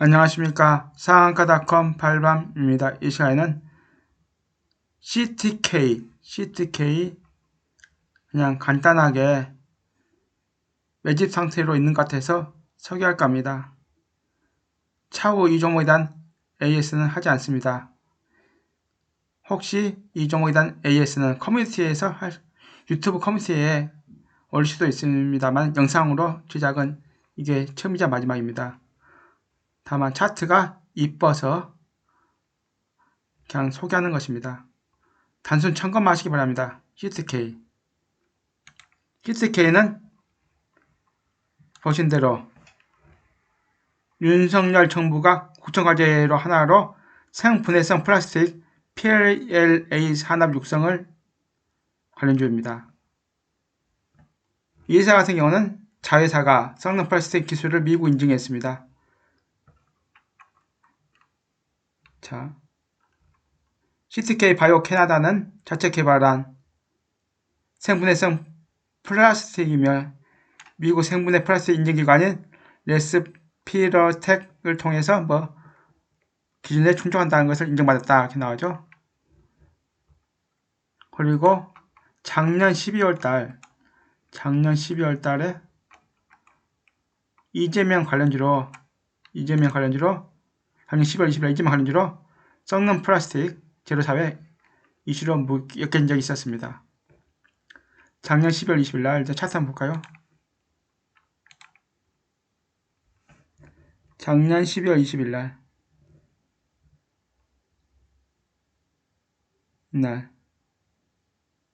안녕하십니까 상한가닷컴 발밤입니다. 이 시간에는 CTK, CTK 그냥 간단하게 매집 상태로 있는 것 같아서 소개할까 합니다. 차후 이 종목에 대한 AS는 하지 않습니다. 혹시 이 종목에 대한 AS는 커뮤니티에서 할, 유튜브 커뮤니티에 올릴 수도 있습니다만 영상으로 제작은 이게 처음이자 마지막입니다. 다만 차트가 이뻐서 그냥 소개하는 것입니다. 단순 점검만 하시기 바랍니다. 히트K 히트K는 보신 대로 윤석열 정부가 국정과제로 하나로 생분해성 플라스틱 PLA 산업 육성을 관련주입니다. 이 회사 같은 경우는 자회사가 썩는 플라스틱 기술을 미국 인증했습니다. 자, CTK 바이오 캐나다는 자체 개발한 생분해성 플라스틱이며 미국 생분해 플라스틱 인증기관인 레스피러텍을 통해서 뭐 기준에 충족한다는 것을 인정받았다 이렇게 나오죠. 그리고 작년 12월 달 작년 12월 달에 이재명 관련주로 이재명 관련주로 작년 10월 20일 이재명 관련주로 썩는 플라스틱 제로사회 이슈로 엮인 적이 있었습니다. 작년 12월 20일 날 차트 한번 볼까요? 작년 12월 20일 날 이날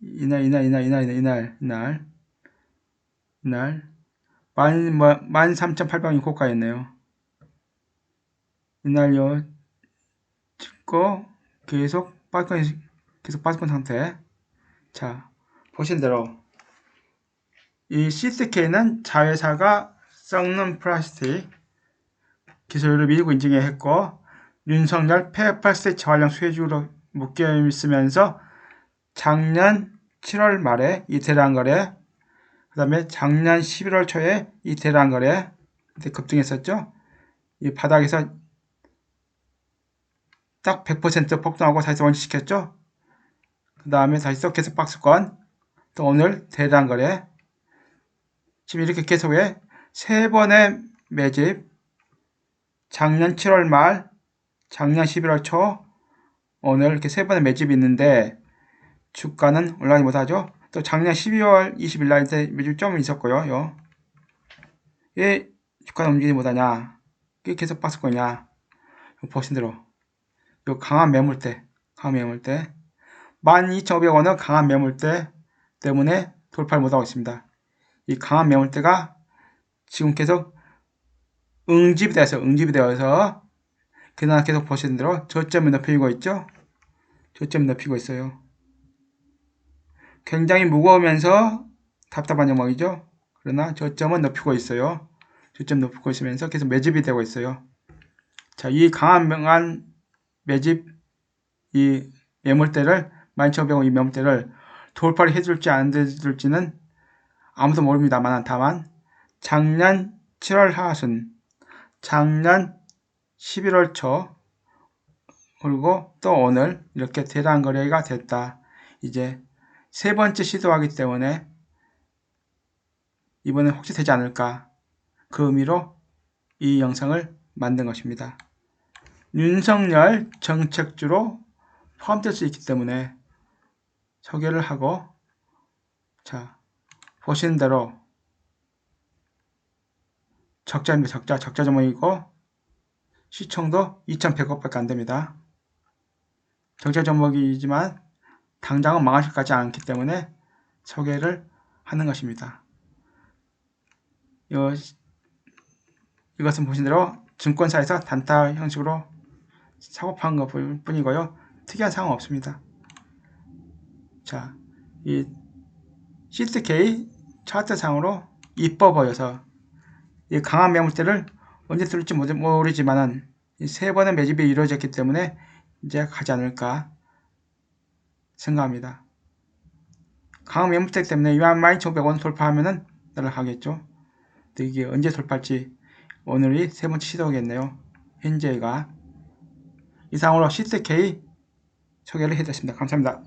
이날 이날 이날 이날 이날 이날 이날 만, 만 3,800원이 고가였네요. 이날 요 찍고 계속 빠졌건 계속 빠졌건 상태. 자 보신 대로. 이 CCK는 자회사가 썩는 플라스틱 기술을 미국 인증해 했고 윤석열 폐플라스틱 재활용 수혜주로 묶여 있으면서 작년 7월 말에 이태리한 거래 그 다음에 작년 11월 초에 이태리한 거래 급등했었죠. 이 바닥에서 딱 100% 폭등하고 다시 원시시켰죠. 그 다음에 다시 또 계속 박스권 또 오늘 대량 거래 지금 이렇게 계속해 세 번의 매집 작년 7월 말 작년 11월 초 오늘 이렇게 세 번의 매집이 있는데 주가는 올라가지 못하죠. 또 작년 12월 20일 날 이제 매집 좀 있었고요. 요. 왜 주가는 움직이지 못하냐? 계속 박스권이냐? 보신 대로 요 강한 매물대, 강한 매물대. 12,500원은 강한 매물대 때문에 돌파를 못하고 있습니다. 이 강한 매물대가 지금 계속 응집이 되어서, 응집이 되어서, 그날 계속 보시는 대로 저점이 높이고 있죠? 저점이 높이고 있어요. 굉장히 무거우면서 답답한 영역이죠? 그러나 저점은 높이고 있어요. 저점 높이고 있으면서 계속 매집이 되고 있어요. 자, 이 강한 명한 매집 이 매물대를 12,500원 이 매물대를 돌파를 해줄지 안 해줄지는 아무도 모릅니다만 다만 작년 7월 하순 작년 11월 초 그리고 또 오늘 이렇게 대량 거래가 됐다. 이제 세 번째 시도하기 때문에 이번에 혹시 되지 않을까 그 의미로 이 영상을 만든 것입니다. 윤석열 정책주로 포함될 수 있기 때문에 소개를 하고 자 보시는 대로 적자입니다. 적자 적자 종목이고 시청도 2,100억밖에 안됩니다. 적자 종목이지만 당장은 망하실 까지 않기 때문에 소개를 하는 것입니다. 이, 이것은 보신 대로 증권사에서 단타 형식으로 작업한 것 뿐이고요. 특이한 상황 없습니다. 자, 이 CTK 차트상으로 이뻐 보여서 이 강한 매물대를 언제 뚫을지 모르지만은 세 번의 매집이 이루어졌기 때문에 이제 가지 않을까 생각합니다. 강한 매물대 때문에 21,500원 돌파하면은 날아가겠죠. 이게 언제 돌파할지 오늘이 세 번째 시도겠네요. 현재가 이상으로 CCK 소개를 해드렸습니다. 감사합니다.